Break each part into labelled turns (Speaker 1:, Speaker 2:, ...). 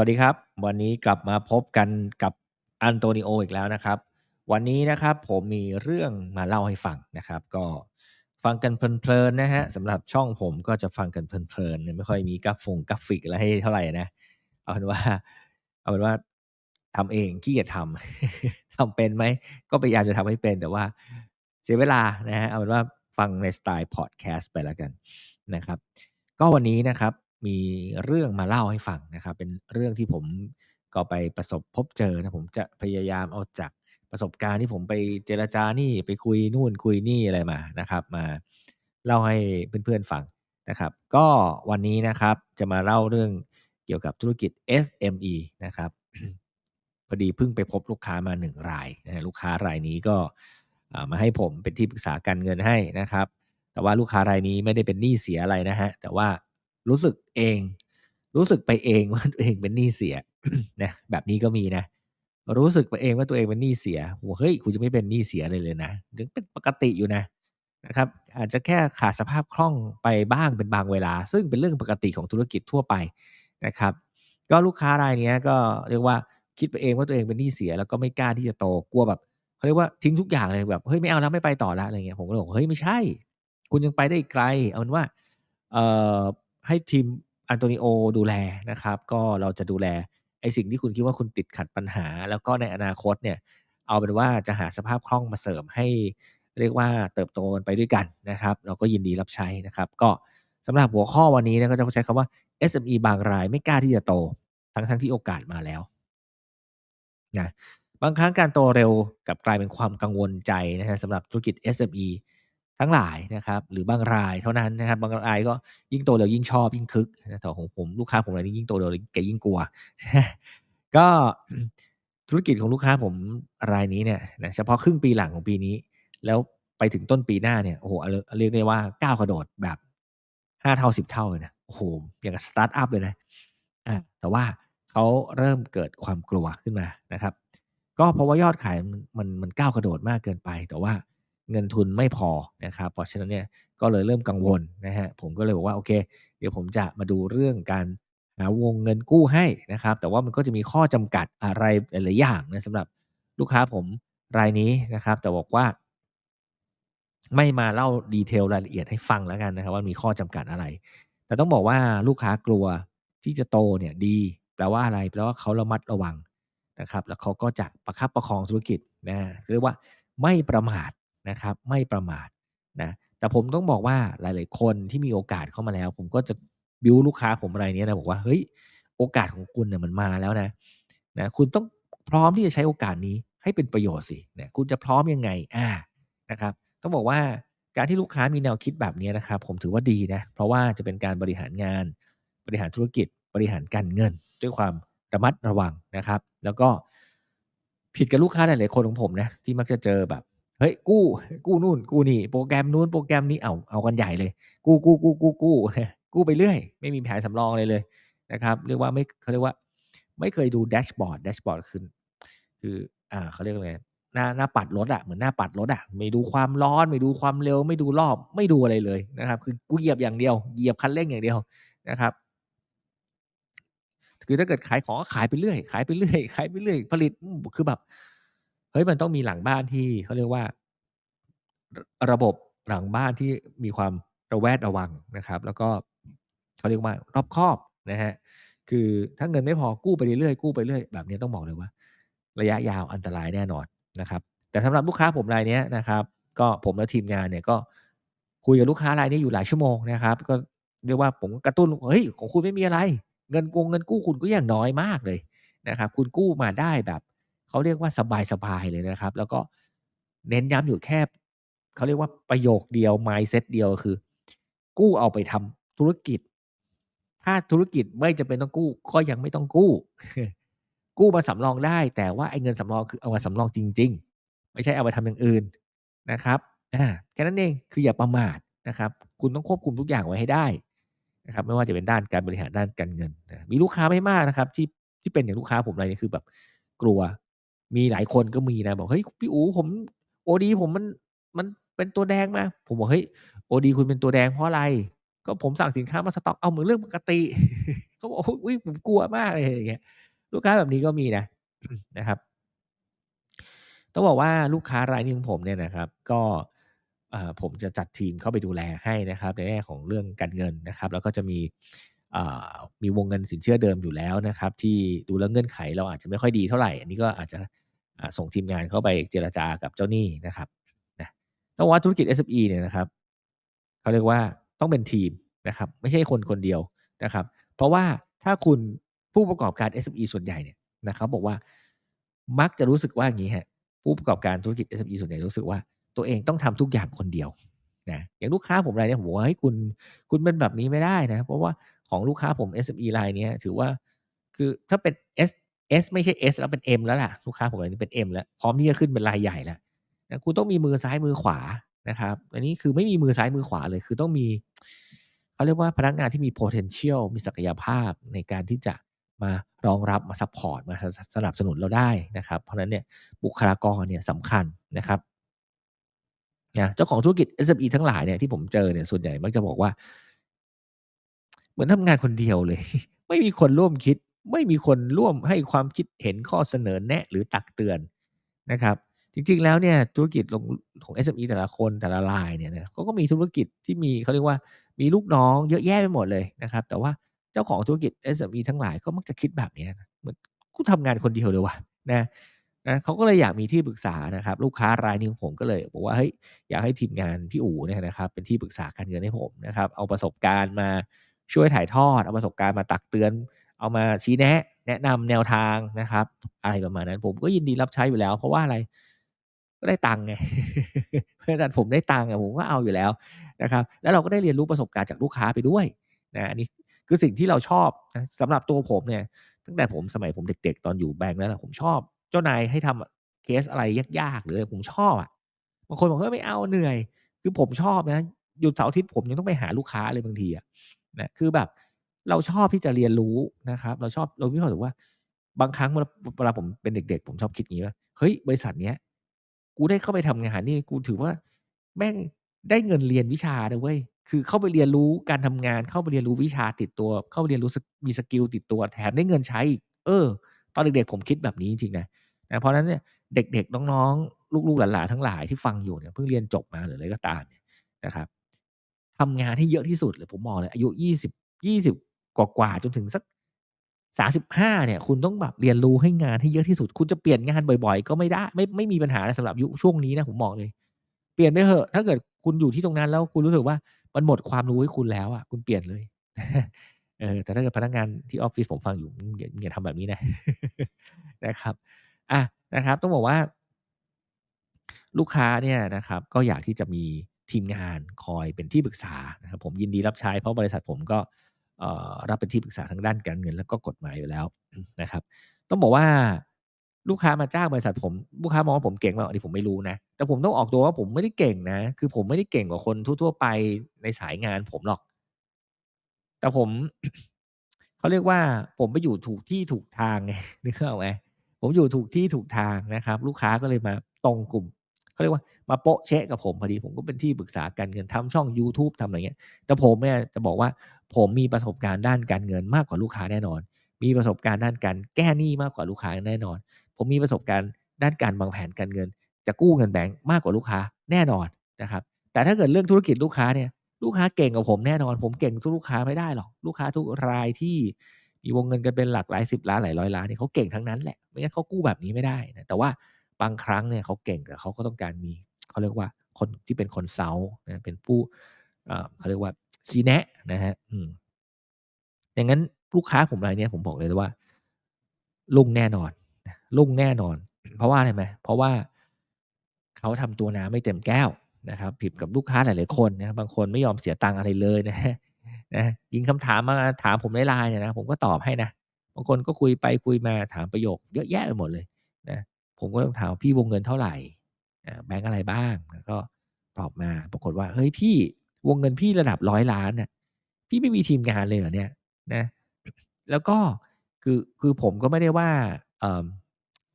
Speaker 1: สวัสดีครับ วันนี้กลับมาพบกันกับอันโตนิโออีกแล้วนะครับ วันนี้นะครับผมมีเรื่องมาเล่าให้ฟังนะครับ ก็ฟังกันเพลินๆนะฮะสำหรับช่องผมก็จะฟังกันเพลินๆไม่ค่อยมีกราฟงกราฟิกอะไรให้เท่าไหร่นะ เอาเป็นว่า เอาเป็นว่าทำเองขี้เกียจทำทำเป็นไหมก็พยายามจะทำให้เป็น แต่ว่าเสียเวลานะฮะเอาเป็นว่าฟังในสไตล์พอดแคสต์ไปแล้วกันนะครับ ก็วันนี้นะครับ มีเรื่องมาเล่าให้ฟังนะครับ เป็นเรื่องที่ผมก็ไปประสบพบเจอนะผมจะพยายามเอาจากประสบการณ์ที่ผมไปเจรจานี่ไปคุยนู่นคุยนี่อะไรมานะครับ มาเล่าให้เพื่อนๆฟังนะครับ ก็วันนี้นะครับจะมาเล่าเรื่องเกี่ยวกับธุรกิจ SME นะครับพอดีเพิ่งไปพบลูกค้ามาหนึ่งรายนะลูกค้ารายนี้ก็มาให้ผมเป็นที่ปรึกษาการเงินให้นะครับ แต่ว่าลูกค้ารายนี้ไม่ได้เป็นหนี้เสียอะไรนะฮะแต่ว่า รู้สึกเอง รู้สึกไปเองว่าตัวเองเป็นหนี้เสียนะแบบนี้ก็มีนะ รู้สึกไปเองว่าตัวเองเป็นหนี้เสียโอ้เฮ้ยคุณจะไม่เป็นหนี้เสียเลยเลยนะยังเป็นปกติอยู่นะนะครับ อาจจะแค่ขาดสภาพคล่องไปบ้างเป็นบางเวลา ซึ่งเป็นเรื่องปกติของธุรกิจทั่วไปนะครับ ก็ลูกค้ารายนี้ก็เรียกว่าคิดไปเองว่าตัวเองเป็นหนี้เสียแล้วก็ไม่กล้าที่จะโตกลัวแบบเขาเรียกว่าทิ้งทุกอย่างเลยแบบเฮ้ยไม่เอาแล้วไม่ไปต่อแล้วอะไรเงี้ยผมก็เลยบอกเฮ้ยไม่ใช่ คุณยังไปได้อีกไกล เอาเป็นว่าเอ่อ ให้ทีมอันโตนิโอดูแลนะครับ ก็เราจะดูแลไอสิ่งที่คุณคิดว่าคุณติดขัดปัญหา แล้วก็ในอนาคตเนี่ย เอาเป็นว่าจะหาสภาพคล่องมาเสริมให้เรียกว่าเติบโตไปด้วยกันนะครับ เราก็ยินดีรับใช้นะครับ ก็สำหรับหัวข้อวันนี้นะก็จะใช้คำว่า SME บางรายไม่กล้าที่จะโต ทั้งทั้งที่โอกาสมาแล้วนะบางครั้งการโตเร็วกับกลายเป็นความกังวลใจนะฮะสำหรับธุรกิจ SME ทั้งหลายนะครับหรือบางรายเท่านั้นนะครับบางรายก็ยิ่งโตเร็วยิ่งชอบยิ่งคึกแต่ของผมลูกค้าผมรายนี้ยิ่งโตเร็วแกยิ่งกลัว ก็ธุรกิจของลูกค้าผมรายนี้เนี่ยนะเฉพาะครึ่งปีหลังของปีนี้ แล้วไปถึงต้นปีหน้าเนี่ยโอ้โหเรียกได้ว่าก้าวกระโดดแบบห้าเท่าสิบเท่าเลยนะโอ้โหอย่างกับสตาร์ทอัพเลยนะอ่าแต่ว่าเขาเริ่มเกิดความกลัวขึ้นมานะครับ ก็เพราะว่ายอดขายมันมันก้าวกระโดดมากเกินไป แต่ว่า เงินทุนไม่พอนะครับ เพราะฉะนั้นเนี่ยก็เลยเริ่มกังวลนะฮะผมก็เลยบอกว่าโอเค เดี๋ยวผมจะมาดูเรื่องการหาวงเงินกู้ให้นะครับ แต่ว่ามันก็จะมีข้อจำกัดอะไรหลายอย่างนะสำหรับลูกค้าผมรายนี้นะครับ แต่บอกว่า ไม่มาเล่าดีเทลรายละเอียดให้ฟังแล้วกันนะครับ ว่ามีข้อจำกัดอะไร แต่ต้องบอกว่าลูกค้ากลัวที่จะโตเนี่ยดี แปลว่าอะไรแปลว่าเขาระมัดระวังนะครับ แล้วเขาก็จะประคับประคองธุรกิจนะเรียกว่าไม่ประมาท นะครับ ไม่ประมาทนะแต่ผมต้องบอกว่าหลาย ๆ คนที่มีโอกาสเข้ามาแล้ว ผมก็จะบิวลูกค้าผมอะไรนี้นะบอกว่าเฮ้ยโอกาสของคุณเนี่ยมันมาแล้วนะนะคุณต้องพร้อมที่จะใช้โอกาสนี้ให้เป็นประโยชน์สินะคุณจะพร้อมยังไงอ่านะครับ ต้องบอกว่าการที่ลูกค้ามีแนวคิดแบบนี้นะครับ ผมถือว่าดีนะเพราะว่าจะเป็นการบริหารงาน บริหารธุรกิจ บริหารการเงิน ด้วยความระมัดระวังนะครับ แล้วก็ผิดกับลูกค้าหลายๆคนของผมนะที่มักจะเจอแบบ เฮ้ยกู้กู้นู่นกู้นี่ โปรแกรมนู้นโปรแกรมนี้เอาเอากันใหญ่เลย กู้กู้กู้กู้กู้กู้ไปเรื่อย ไม่มีแผนสำรองเลยเลยนะครับ เรียกว่าไม่เขาเรียกว่า ไม่เคยดูแดชบอร์ดแดชบอร์ดคือคืออ่าเขาเรียกว่าไงหน้าหน้าปัดรถอะเหมือนหน้าปัดรถอะไม่ดูความร้อน ไม่ดูความเร็ว ไม่ดูรอบ ไม่ดูอะไรเลยนะครับ คือกูเหยียบอย่างเดียวเหยียบคันเร่งอย่างเดียวนะครับคือถ้าเกิดขายของก็ขายไปเรื่อย ขายไปเรื่อยขายไปเรื่อยผลิตคือแบบ เฮ้ยมันต้องมีหลังบ้านที่เขาเรียกว่า ระบบหลังบ้านที่มีความระแวดระวังนะครับ แล้วก็เขาเรียกว่ารอบคอบนะฮะคือถ้าเงินไม่พอกู้ไปเรื่อยๆกู้ไปเรื่อยแบบนี้ต้องบอกเลยว่า ระยะยาวอันตรายแน่นอนนะครับ แต่สำหรับลูกค้าผมรายนี้นะครับ ก็ผมและทีมงานเนี่ยก็คุยกับลูกค้ารายนี้อยู่หลายชั่วโมงนะครับ ก็เรียกว่าผมกระตุ้นเฮ้ยของคุณไม่มีอะไร เงินกงเงินกู้คุณก็อย่างน้อยมากเลยนะครับ คุณกู้มาได้แบบ เขาเรียกว่าสบายๆเลยนะครับ แล้วก็เน้นย้ำอยู่แค่เขาเรียกว่าประโยคเดียว mindset เดียวคือ กู้เอาไปทำธุรกิจ ถ้าธุรกิจไม่จะเป็นต้องกู้ ก็ยังไม่ต้องกู้ กู้มาสำรองได้ แต่ว่าไอ้เงินสำรองคือเอามาสำรองจริง ๆ ไม่ใช่เอาไปทำอย่างอื่นนะครับอ่าแค่นั้นเองคืออย่าประมาทนะครับ คุณต้องควบคุมทุกอย่างไว้ให้ได้นะครับ ไม่ว่าจะเป็นด้านการบริหารด้านการเงินนะมีลูกค้าไม่มากนะครับ ที่ที่เป็นอย่างลูกค้าผมอะไรนี่คือแบบกลัว มีหลายคนก็มีนะบอกเฮ้ยพี่อู๋ผมโอดีผมมันมันเป็นตัวแดงมา ผมบอกเฮ้ยโอดีคุณเป็นตัวแดงเพราะอะไร ก็ผมสั่งสินค้ามาสต็อกเอาเหมือนเรื่องปกติเขาบอกอุ๊ยผมกลัวมากเลยอย่างเงี้ยลูกค้าแบบนี้ก็มีนะนะครับต้องบอกว่าลูกค้ารายนี้ของผมเนี่ยนะครับ ก็อ่าผมจะจัดทีมเข้าไปดูแลให้นะครับ ในแง่ของเรื่องการเงินนะครับ แล้วก็จะมีอ่ามีวงเงินสินเชื่อเดิมอยู่แล้วนะครับ ที่ดูแล้วเงื่อนไขเราอาจจะไม่ค่อยดีเท่าไหร่ อันนี้ก็อาจจะ ส่งทีมงานเข้าไปเจรจากับเจ้าหนี้นะครับนะต้องว่าธุรกิจ SME เนี่ยนะครับเขาเรียกว่าต้องเป็นทีมนะครับ ไม่ใช่คนคนเดียวนะครับ เพราะว่าถ้าคุณผู้ประกอบการ SME ส่วนใหญ่เนี่ยนะครับ บอกว่ามักจะรู้สึกว่าอย่างงี้ครับผู้ประกอบการธุรกิจ SME ส่วนใหญ่รู้สึกว่าตัวเองต้องทำทุกอย่างคนเดียวนะอย่างลูกค้าผมรายเนี้ยผมบอกว่า"เฮ้ยคุณคุณเป็นแบบนี้ไม่ได้นะ"เพราะว่าของลูกค้าผม SME รายเนี้ยถือว่าคือถ้าเป็น S S ไม่ใช่ S แล้วเป็น M แล้วล่ะลูกค้าผมรายนี้เป็น M แล้วพร้อมที่จะขึ้นเป็นรายใหญ่แล้วนะคุณต้องมีมือซ้ายมือขวานะครับ อันนี้คือไม่มีมือซ้ายมือขวาเลย คือต้องมีเขาเรียกว่าพนักงานที่มี potential มีศักยภาพในการที่จะมารองรับมาซัปพอร์ตมาสนับสนุนเราได้นะครับ เพราะฉะนั้นเนี่ยบุคลากรเนี่ยสำคัญนะครับนะเจ้าของธุรกิจ SME ทั้งหลายเนี่ยที่ผมเจอเนี่ยส่วนใหญ่มักจะบอกว่า เหมือนทำงานคนเดียวเลย ไม่มีคนร่วมคิด ไม่มีคนร่วมให้ความคิดเห็นข้อเสนอแนะหรือตักเตือนนะครับ จริงๆแล้วเนี่ยธุรกิจลงของ SME แต่ละคนแต่ละรายเนี่ยนะก็มีธุรกิจที่มีเขาเรียกว่ามีลูกน้องเยอะแยะไปหมดเลยนะครับ แต่ว่าเจ้าของธุรกิจ SME ทั้งหลายก็มักจะคิดแบบนี้นะเหมือนกูทำงานคนเดียวเลยว่ะนะนะเขาก็เลยอยากมีที่ปรึกษานะครับ ลูกค้ารายนี้ของผมก็เลยบอกว่า"เฮ้ยอยากให้ทีมงานพี่อู๋เนี่ยนะครับ เป็นที่ปรึกษาการเงินให้ผมนะครับ เอาประสบการณ์มาช่วยถ่ายทอดเอาประสบการณ์มาตักเตือน เอามาชี้แนะ แนะนำแนวทางนะครับ"อะไรประมาณนั้น ผมก็ยินดีรับใช้อยู่แล้ว เพราะว่าอะไรก็ได้ตังค์ไงขนาดผมได้ตังค์อะผมก็เอาอยู่แล้วนะครับ แล้วเราก็ได้เรียนรู้ประสบการณ์จากลูกค้าไปด้วยนะอันนี้คือสิ่งที่เราชอบนะสำหรับตัวผมเนี่ย ตั้งแต่ผมสมัยผมเด็ก ๆ ตอนอยู่แบงก์แล้วผมชอบ เจ้านายให้ทำเคสอะไรยากๆหรืออะไรผมชอบอะบางคนบอก"เฮ้ยไม่เอาเหนื่อย"คือผมชอบนะหยุดเสาร์อาทิตย์ผมยังต้องไปหาลูกค้าเลยบางทีอะนะคือแบบ เราชอบที่จะเรียนรู้นะครับ เราชอบเรามีความรู้สึกว่า บางครั้งเวลาผมเป็นเด็ก ๆ ผมชอบคิดงี้ว่า"เฮ้ยบริษัทเนี้ยกูได้เข้าไปทำงานนี่กูถือว่าแม่งได้เงินเรียนวิชานะเว้ย"คือเข้าไปเรียนรู้การทำงาน เข้าไปเรียนรู้วิชาติดตัว เข้าไปเรียนรู้มีสกิลติดตัวแถมได้เงินใช้อีกเออ ตอนเด็กๆผมคิดแบบนี้จริงๆนะนะเพราะนั้นเนี่ยเด็กๆน้องๆ ลูกๆหลานๆทั้งหลายที่ฟังอยู่เนี่ยเพิ่งเรียนจบมาหรืออะไรก็ตามเนี่ยนะครับทำงานให้เยอะที่สุดเลยผมบอกเลยอายุ20 20 กว่าๆจนถึงสัก35เนี่ย คุณต้องแบบเรียนรู้ให้งานให้เยอะที่สุด คุณจะเปลี่ยนงานบ่อยๆ ก็ไม่ได้ไม่ไม่มีปัญหาสำหรับยุคช่วงนี้นะผมบอกเลย เปลี่ยนไปเถอะ ถ้าเกิดคุณอยู่ที่ตรงนั้นแล้วคุณรู้สึกว่ามันหมดความรู้ให้คุณแล้วอะคุณเปลี่ยนเลยเออแต่ถ้าเกิดพนักงานที่ออฟฟิศผมฟังอยู่อย่าอย่าทำแบบนี้นะนะครับอ่านะครับ ต้องบอกว่า ลูกค้าเนี่ยนะครับ ก็อยากที่จะมีทีมงานคอยเป็นที่ปรึกษานะครับ ผมยินดีรับใช้เพราะบริษัทผมก็ รับเป็นที่ปรึกษาทางด้านการเงินแล้วก็กฎหมายอยู่แล้วนะครับ ต้องบอกว่าลูกค้ามาจ้างบริษัทผมลูกค้ามองว่าผมเก่งเปล่าอันนี้ผมไม่รู้นะ แต่ผมต้องออกตัวว่าผมไม่ได้เก่งนะ คือผมไม่ได้เก่งกว่าคนทั่ว ๆ ไปในสายงานผมหรอก แต่ผมเขาเรียกว่า ผมไปอยู่ถูกที่ถูกทางไงนึกออกไหมผมอยู่ถูกที่ถูกทางนะครับ ลูกค้าก็เลยมาตรงกลุ่มเขาเรียกว่ามาโปะเชะกับผมพอดีผมก็เป็นที่ปรึกษาการเงินทำช่องยูทูบทำอะไรเงี้ยแต่ผมเนี่ยจะบอกว่า ผมมีประสบการณ์ด้านการเงินมากกว่าลูกค้าแน่นอน มีประสบการณ์ด้านการแก้หนี้มากกว่าลูกค้าแน่นอน ผมมีประสบการณ์ด้านการวางแผนการเงิน จะกู้เงินแบงก์มากกว่าลูกค้าแน่นอนนะครับแต่ถ้าเกิดเรื่องธุรกิจลูกค้าเนี่ยลูกค้าเก่งกว่าผมแน่นอน ผมเก่งสู้ลูกค้าไม่ได้หรอกลูกค้าทุกรายที่มีวงเงินกันเป็นหลักหลายสิบล้านหลายร้อยล้านเนี่ยเขาเก่งทั้งนั้นแหละไม่งั้นเขากู้แบบนี้ไม่ได้นะแต่ว่าบางครั้งเนี่ยเขาเก่งแต่เขาก็ต้องการมีเขาเรียกว่าคนที่เป็น Consult นะเป็นผู้เขาเรียกว่า ชี้แนะนะครับอืมอย่างงั้นลูกค้าผมรายนี้ผมบอกเลยว่ารุ่งแน่นอนนะรุ่งแน่นอน เพราะว่าอะไรไหมเพราะว่าเขาทำตัวน้ำไม่เต็มแก้วนะครับผิดกับลูกค้าหลายๆคนนะครับบางคนไม่ยอมเสียตังค์อะไรเลยนะนะยิงคำถามมาถามผมใน LINE เนี่ยนะผมก็ตอบให้นะบางคนก็คุยไปคุยมาถามประโยค เยอะแยะไปหมดเลยนะผมก็ต้องถาม"พี่วงเงินเท่าไหร่แบงก์อะไรบ้าง?"แล้วก็ตอบมาปรากฏว่า"เฮ้ยพี่ วงเงินพี่ระดับ100ล้านน่ะพี่ไม่มีทีมงานเลยเหรอเนี่ย?"นะ แล้วก็คือคือผมก็ไม่ได้ว่าเอ่อ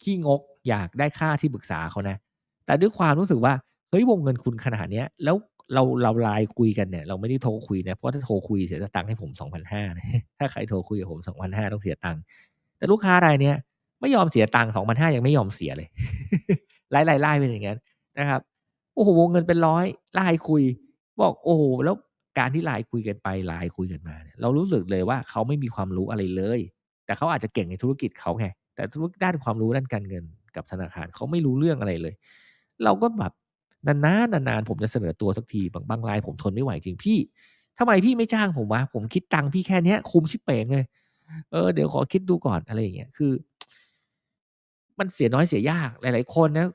Speaker 1: ขี้งกอยากได้ค่าที่ปรึกษาเขานะ แต่ด้วยความรู้สึกว่าเฮ้ยวงเงินคุณขนาดเนี้ย แล้วเราเรา LINE คุยกันเนี่ย เราไม่ได้โทรคุยนะเพราะถ้าโทรคุยเสียตังค์ให้ผม2,500นะถ้าใครโทรคุยกับผม2,500ต้องเสียตังค์แต่ลูกค้ารายเนี้ยไม่ยอมเสียตังค์2,500ยังไม่ยอมเสียเลยไลฟ์ๆๆเป็นอย่างงั้นนะครับโอ้โฮวงเงินเป็น100 LINE คุย บอกโอ้โฮแล้วการที่ LINE คุยกันไป LINE คุยกันมาเนี่ยเรารู้สึกเลยว่าเขาไม่มีความรู้อะไรเลย แต่เขาอาจจะเก่งในธุรกิจเขาไงแต่ธุรด้านความรู้ด้านการเงินกับธนาคารเขาไม่รู้เรื่องอะไรเลย เราก็แบบนานๆนานๆผมจะเสนอตัวสักทีบางบาง LINE ผมทนไม่ไหวจริง"พี่ทำไมพี่ไม่จ้างผมวะ?ผมคิดตังค์พี่แค่เนี้ย คุ้มชิบเป๋งเลย เออเดี๋ยวขอคิดดูก่อน"อะไรอย่างเงี้ยคือ มันเสียน้อยเสียยากหลาย ๆ คนนะ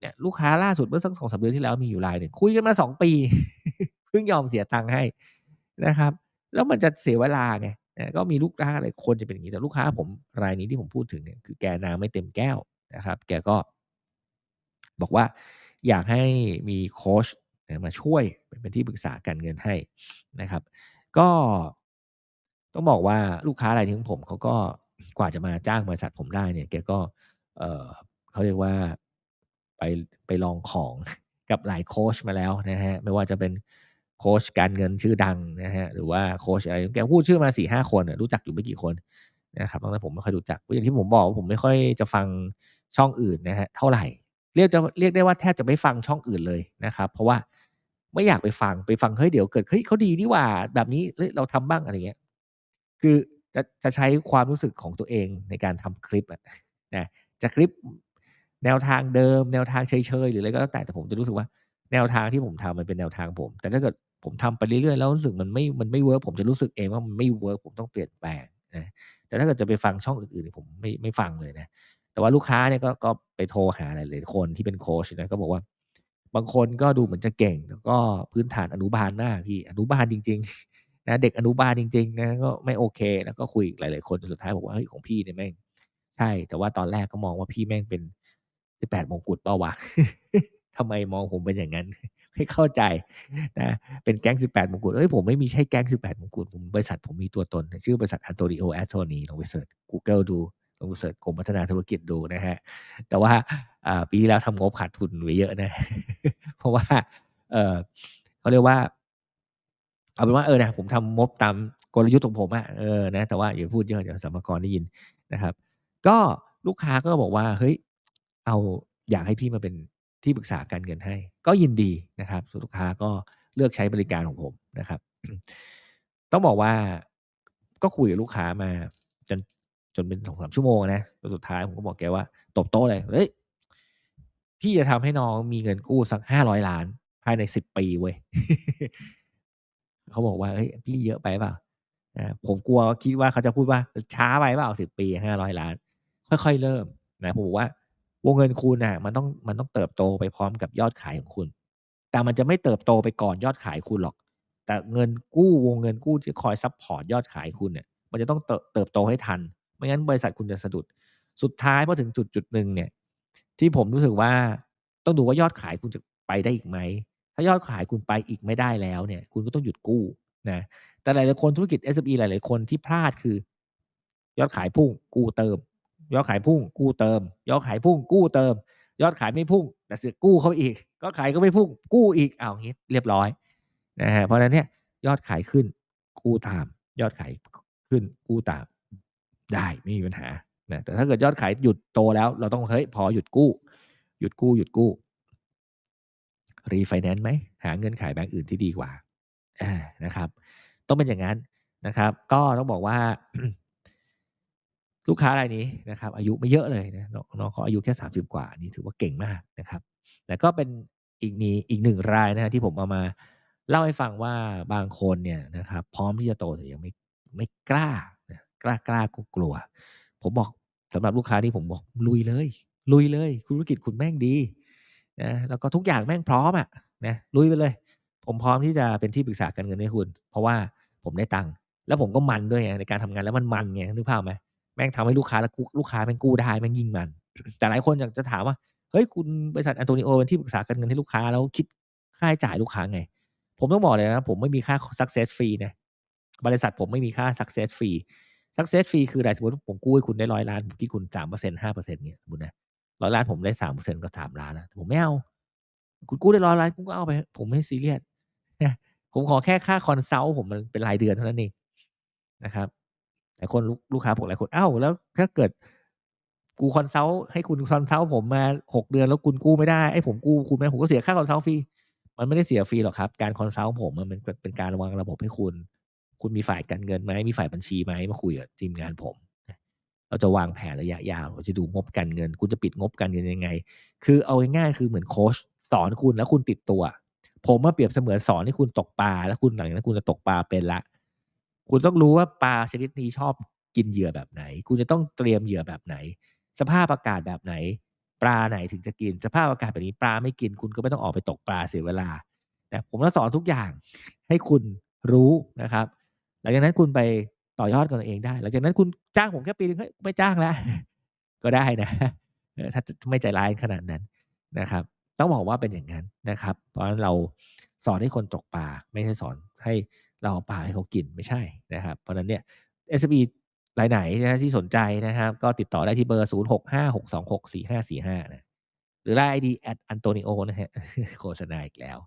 Speaker 1: เนี่ยลูกค้าล่าสุดเมื่อสัก2-3เดือนที่แล้วมีอยู่รายหนึ่งคุยกันมา2ปี เพิ่งยอมเสียตังค์ให้นะครับ แล้วมันจะเสียเวลาไงก็มีลูกค้าหลายคนจะเป็นอย่างงี้แต่ลูกค้าผมรายนี้ที่ผมพูดถึงเนี่ยคือแกน้ำไม่เต็มแก้วนะครับ แกก็ บอกว่าอยากให้มีโค้ชมาช่วยเป็นที่ปรึกษาการเงินให้นะครับ ก็ต้องบอกว่าลูกค้ารายนี้ของผมเขาก็กว่าจะมาจ้างบริษัทผมได้เนี่ย แกก็ เออเขาเรียกว่า ไปไปลองของกับหลายโค้ชมาแล้วนะครับไม่ว่าจะเป็นโค้ชการเงินชื่อดังนะครับหรือว่าโค้ชอะไรแกพูดชื่อมา4-5คนรู้จักอยู่ไม่กี่คนนะครับนอกนั้นผมไม่ค่อยรู้จักอย่างที่ผมบอกว่าผมไม่ค่อยจะฟังช่องอื่นนะครับเท่าไหร่เรียกจะเรียกได้ว่าแทบจะไม่ฟังช่องอื่นเลยนะครับ เพราะว่าไม่อยากไปฟังไปฟังเฮ้ยเดี๋ยวเกิดเฮ้ยเขาดีนี่ว่า แบบนี้เฮ้ยเราทำบ้างอะไรเงี้ย คือจะจะใช้ความรู้สึกของตัวเองในการทำคลิปอะนะจะคลิป แนวทางเดิม แนวทางเฉยๆหรืออะไรก็แล้วแต่แต่ผมจะรู้สึกว่า แนวทางที่ผมทำมันเป็นแนวทางผม แต่ถ้าเกิดผมทำไปเรื่อยๆแล้วรู้สึกมันไม่มันไม่เวิร์กผมจะรู้สึกเองว่ามันไม่เวิร์กผมต้องเปลี่ยนแปลงนะแต่ถ้าเกิดจะไปฟังช่องอื่นๆผมไม่ไม่ฟังเลยนะแต่ว่าลูกค้าเนี่ยก็ก็ไปโทรหาหลายๆคนที่เป็นโค้ชนะก็บอกว่า บางคนก็ดูเหมือนจะเก่งแต่ก็พื้นฐานอนุบาลมาพี่อนุบาลจริง ๆ นะ เด็กอนุบาลจริงๆนะก็ไม่โอเค แล้วก็คุยหลาย ๆ คนสุดท้ายบอกว่า"เฮ้ยของพี่เนี่ยแม่งใช่ แต่ว่าตอนแรกก็มองว่าพี่แม่งเป็น 18มงกุฎเปล่าวะ"ทำไมมองผมเป็นอย่างงั้น ไม่เข้าใจนะ เป็นแก๊ง18มงกุฎเฮ้ยผมไม่มีใช่แก๊ง18มงกุฎผมบริษัทผมมีตัวตน ชื่อบริษัท Antonio Attoni ลองไปเซิร์ชกูเกิลดูลองไปเซิร์ชกรมพัฒนาธุรกิจดูนะครับแต่ว่าปีที่แล้วทำงบขาดทุนไปเยอะนะ เพราะว่า เออเขาเรียกว่า เอาเป็นว่าเออนะผมทำงบตามกลยุทธ์ของผมอะเออนะแต่ว่าอย่าพูดเยอะเดี๋ยวสรรกรได้ยินนะครับ ก็ลูกค้าก็บอกว่า"เฮ้ย เอาอยากให้พี่มาเป็นที่ปรึกษาการเงินให้"ก็ยินดีนะครับส่วนลูกค้าก็เลือกใช้บริการของผมนะครับ ต้องบอกว่าก็คุยกับลูกค้ามาจนจนเป็น2-3ชั่วโมงอะนะจนสุดท้ายผมก็บอกแกว่าตบโต๊ะเลย"เฮ้ยพี่จะทำให้น้องมีเงินกู้สัก500ล้าน ภายใน10ปีเว้ย"เขาบอกว่า"เฮ้ยพี่เยอะไปเปล่า?"ผมกลัวคิดว่าเขาจะพูดว่า"ช้าไปเปล่า10ปี500ล้าน"ค่อยๆเริ่มนะผมบอกว่า" วงเงินคุณน่ะมันต้องมันต้องเติบโตไปพร้อมกับยอดขายของคุณ แต่มันจะไม่เติบโตไปก่อนยอดขายคุณหรอก แต่เงินกู้วงเงินกู้ที่คอยซัปพอร์ตยอดขายคุณเนี่ย มันจะต้องเติบโตให้ทัน ไม่งั้นบริษัทคุณจะสะดุด"สุดท้ายพอถึงจุดๆหนึ่งเนี่ย ที่ผมรู้สึกว่าต้องดูว่ายอดขายคุณจะไปได้อีกไหม ถ้ายอดขายคุณไปอีกไม่ได้แล้วเนี่ย คุณก็ต้องหยุดกู้นะ แต่หลายๆคนธุรกิจ SME หลาย ๆ คนที่พลาดคือ ยอดขายพุ่งกู้เติม ยอดขายพุ่งกู้เติม ยอดขายพุ่งกู้เติม ยอดขายไม่พุ่ง แต่เสือกกู้เข้าอีกยอดขายก็ไม่พุ่ง กู้อีกอ้าวงี้เรียบร้อยนะครับเพราะนั้นเนี่ยยอดขายขึ้น กู้ตาม ยอดขายขึ้นกู้ตามได้ไม่มีปัญหานะแต่ถ้าเกิดยอดขายหยุดโตแล้ว เราต้องเฮ้ยพอหยุดกู้ หยุดกู้ๆ refinance ไหมหาเงื่อนไขแบงก์อื่นที่ดีกว่านะครับ ต้องเป็นอย่างงั้นนะครับ ก็ต้องบอกว่า ลูกค้ารายนี้นะครับ อายุไม่เยอะเลยนะน้องเขาอายุแค่30กว่านนี้ถือว่าเก่งมากนะครับแต่ก็เป็นอีกมีอีก1รายนะครับที่ผมเอามาเล่าให้ฟังว่าบางคนเนี่ยนะครับ พร้อมที่จะโตแต่ยังไม่ไม่กล้านะกล้าๆกลัว ผมบอกสำหรับลูกค้าที่ผมบอก"ลุยเลย ลุยเลยธุรกิจคุณแม่งดีนะแล้วก็ทุกอย่างแม่งพร้อมอะนะลุยไปเลย ผมพร้อมที่จะเป็นที่ปรึกษาการเงินให้คุณ เพราะว่าผมได้ตังค์แล้วผมก็มันด้วยในการทำงานแล้วมันมันไงนึกภาพไหม ม่งทำให้ลูกค้าแล้วกุลูกค้าแม่งกู้ได้แม่งยิ่งมัน"แต่หลายคนอยากจะถามว่า"เฮ้ยคุณบริษัท Antonio เป็นที่ปรึกษาการเงินให้ลูกค้าแล้วคิดค่าใช้จ่ายลูกค้าไง?"ผมต้องบอกเลยนะ ผมไม่มีค่า success fee นะบริษัทผมไม่มีค่า success fee success fee คืออะไรสมมติผมกู้ให้คุณได้100ล้านผมคิดคุณ3% 5%เงี้ยสมมตินะ100ล้านผมได้3%ก็3ล้านแล้วผมไม่เอาคุณกู้ได้100ล้านคุณก็เอาไป ผมไม่ซีเรียสผมขอแค่ค่าคอนซัลท์ผมมันเป็นรายเดือนเท่านั้นเองนะครับ หลายคนลูกลูกค้าผมหลายคนอ้าวแล้วถ้าเกิดกูคอนซัลท์ให้คุณคอนซัลท์ผมมาหกเดือนแล้วคุณกู้ไม่ได้ไอ้ผมกู้คุณไม่ผมก็เสียค่าคอนซัลท์ฟรีมันไม่ได้เสียฟรีหรอกครับ การคอนซัลท์ผมมันเป็นเป็นการวางระบบให้คุณ คุณมีฝ่ายการเงินไหมมีฝ่ายบัญชีไหมมาคุยกับทีมงานผม เราจะวางแผนระยะยาวเราจะดูงบการเงิน คุณจะปิดงบการเงินยังไง คือเอาง่ายๆคือเหมือนโค้ชสอนคุณแล้วคุณติดตัว ผมมาเปรียบเสมือนสอนให้คุณตกปลาแล้วคุณหลังจากนั้นคุณจะตกปลาเป็นละ คุณต้องรู้ว่าปลาชนิดนี้ชอบกินเหยื่อแบบไหน คุณจะต้องเตรียมเหยื่อแบบไหน สภาพอากาศแบบไหน ปลาไหนถึงจะกิน สภาพอากาศแบบนี้ปลาไม่กิน คุณก็ไม่ต้องออกไปตกปลาเสียเวลานะผมจะสอนทุกอย่างให้คุณรู้นะครับ หลังจากนั้นคุณไปต่อยอดกับตัวเองได้ หลังจากนั้นคุณจ้างผมแค่ปีนึงเฮ้ยไม่จ้างแล้ว ก็ได้นะถ้าไม่ใจร้ายขนาดนั้นนะครับ ต้องบอกว่าเป็นอย่างนั้นนะครับ เพราะฉะนั้นเราสอนให้คนตกปลาไม่ใช่สอนให้ เราเอาปลาให้เขากินไม่ใช่นะครับ เพราะนั้นเนี่ย SME รายไหนนะที่สนใจนะครับ ก็ติดต่อได้ที่เบอร์ 0 6 5 6 2 6 4 5 4 5 นะ หรือไลน์ ID @antonio นะฮะโฆษณาอีกแล้ว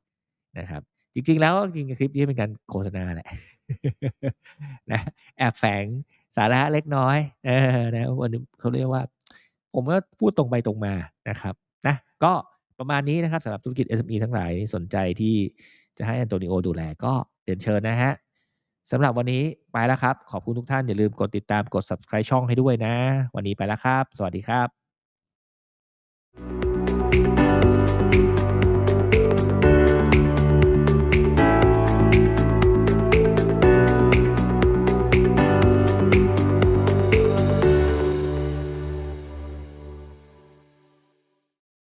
Speaker 1: นะครับ จริงๆแล้วจริงคลิปนี้เป็นการโฆษณาแหละนะแอบแฝงสาระเล็กน้อยเออนะวันนี้เขาเรียกว่า ผมก็พูดตรงไปตรงมานะครับนะก็ประมาณนี้นะครับสำหรับธุรกิจ SME ทั้งหลายที่สนใจที่ จะให้อันโตนิโอดูแลก็เรียนเชิญนะฮะสำหรับวันนี้ไปแล้วครับ ขอบคุณทุกท่านอย่าลืมกดติดตามกด subscribe ช่องให้ด้วยนะ วันนี้ไปแล้วครับ สวัสดีครับ thank you